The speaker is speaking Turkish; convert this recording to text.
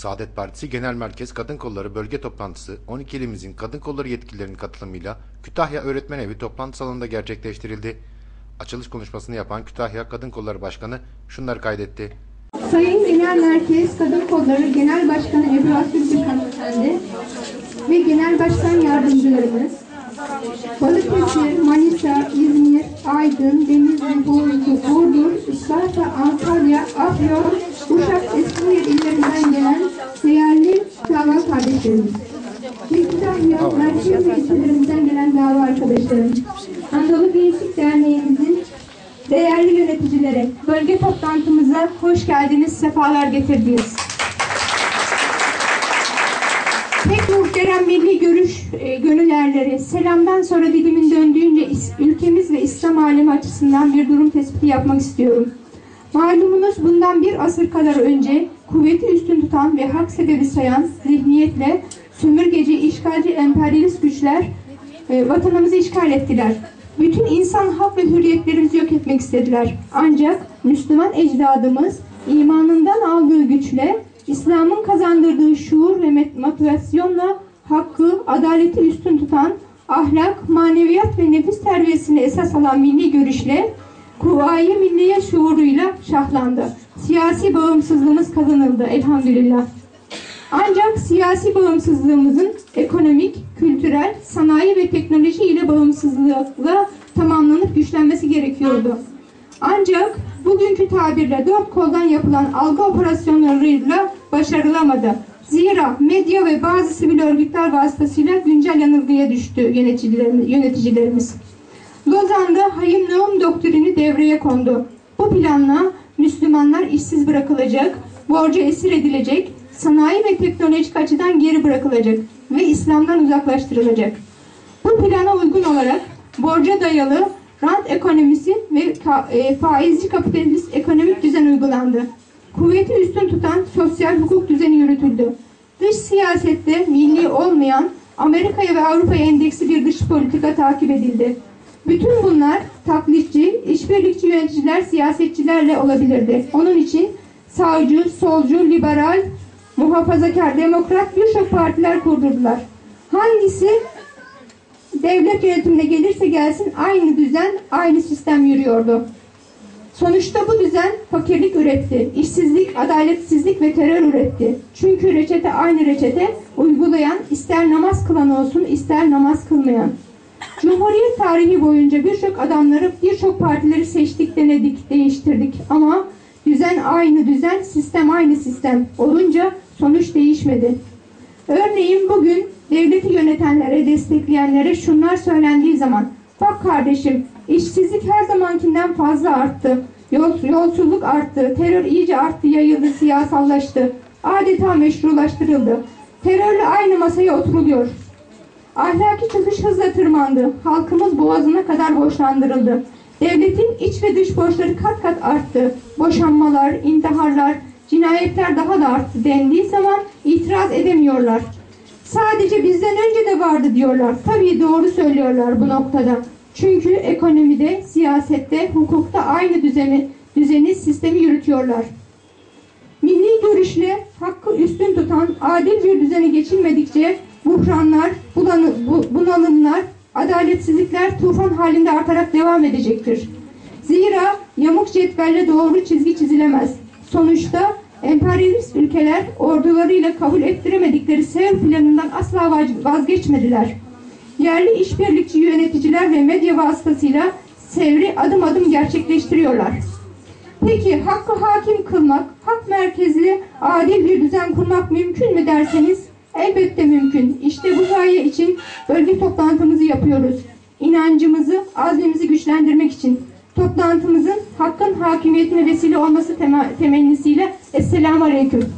Saadet Partisi Genel Merkez Kadın Kolları Bölge Toplantısı 12 ilimizin kadın kolları yetkililerinin katılımıyla Kütahya Öğretmen Evi toplantı salonunda gerçekleştirildi. Açılış konuşmasını yapan Kütahya Kadın Kolları Başkanı şunları kaydetti. Sayın Genel Merkez Kadın Kolları Genel Başkanı Ebru Aktürk Hanımefendi ve Genel Başkan Yardımcılarımız, Balıkesir, Manisa, İzmir, Aydın, Denizli, Bolu, Burdur, Isparta, Antalya, Afyon, Uşak, Eskişehir Ve Kütahya, merkez ve ilçelerimizden gelen dava arkadaşlarım. Anadolu Gençlik Derneğimizin Değerli yöneticileri, bölge toplantımıza hoş geldiniz, sefalar getirdiniz. Pek muhterem milli görüş e, gönüllerleri, selamdan sonra dilimin döndüğünce is- ülkemiz ve İslam alemi açısından bir durum tespiti yapmak istiyorum. Malumunuz bundan bir asır kadar önce kuvveti üstün tutan ve hak sebebi sayan zihniyetle sömürgeci, işgalci, emperyalist güçler e, vatanımızı işgal ettiler. Bütün insan hak ve hürriyetlerimizi yok etmek istediler. Ancak Müslüman ecdadımız imanından aldığı güçle İslam'ın kazandırdığı şuur ve motivasyonla hakkı, adaleti üstün tutan ahlak, maneviyat ve nefis terbiyesini esas alan milli görüşle Kuvayi Milliye şuuruyla şahlandı. Siyasi bağımsızlığımız kazanıldı elhamdülillah. Ancak siyasi bağımsızlığımızın ekonomik, kültürel, sanayi ve teknoloji ile bağımsızlıkla tamamlanıp güçlenmesi gerekiyordu. Ancak bugünkü tabirle dört koldan yapılan algı operasyonlarıyla başarılamadı. Zira medya ve bazı sivil örgütler vasıtasıyla güncel yanılgıya düştü yöneticilerimiz. Lozan'da Hayım Naum doktrini devreye kondu. Bu planla Müslümanlar işsiz bırakılacak, borcu esir edilecek, sanayi ve teknolojik açıdan geri bırakılacak ve İslam'dan uzaklaştırılacak. Bu plana uygun olarak borca dayalı rant ekonomisi ve e, faizci kapitalist ekonomik düzen uygulandı. Kuvveti üstün tutan sosyal hukuk düzeni yürütüldü. Dış siyasette milli olmayan Amerika'ya ve Avrupa'ya endeksi bir dış politika takip edildi. Bütün bunlar taklitçi, işbirlikçi yöneticiler, siyasetçilerle olabilirdi. Onun için sağcı, solcu, liberal, muhafazakar, demokrat birçok partiler kurdurdular. Hangisi devlet yönetimine gelirse gelsin aynı düzen, aynı sistem yürüyordu. Sonuçta bu düzen fakirlik üretti, işsizlik, adaletsizlik ve terör üretti. Çünkü reçete aynı reçete uygulayan ister namaz kılan olsun ister namaz kılmayan. Cumhuriyet tarihi boyunca birçok adamları, birçok partileri seçtik, denedik, değiştirdik ama düzen aynı düzen, sistem aynı sistem olunca sonuç değişmedi. Örneğin bugün devleti yönetenlere, destekleyenlere şunlar söylendiği zaman bak kardeşim işsizlik her zamankinden fazla arttı. Yol, yolsuzluk arttı, terör iyice arttı, yayıldı, siyasallaştı. Adeta meşrulaştırıldı. Terörle aynı masaya oturuluyor. Ahlaki çıkış hızla tırmandı. Halkımız boğazına kadar borçlandırıldı. Devletin iç ve dış borçları kat kat arttı. Boşanmalar, intiharlar, cinayetler daha da arttı dendiği zaman itiraz edemiyorlar. Sadece bizden önce de vardı diyorlar. Tabii doğru söylüyorlar bu noktada. Çünkü ekonomide, siyasette, hukukta aynı düzeni, düzeni, sistemi yürütüyorlar. Milli görüşle hakkı üstün tutan adil bir düzene geçilmedikçe buhranlar, bunalımlar, adaletsizlikler tufan halinde artarak devam edecektir. Zira yamuk cetvelle doğru çizgi çizilemez. Sonuçta emperyalist ülkeler ordularıyla kabul ettiremedikleri Sevr planından asla vaz- vazgeçmediler. Yerli işbirlikçi yöneticiler ve medya vasıtasıyla Sevr'i adım adım gerçekleştiriyorlar. Peki hakkı hakim kılmak, hak merkezli adil bir düzen kurmak mümkün mü derseniz elbette mümkün. İşte bu gaye için bölge toplantımızı yapıyoruz. İnancımızı, azmimizi güçlendirmek için. Toplantımızın hakkın hakimiyetine vesile olması temennisiyle Esselamu Aleyküm.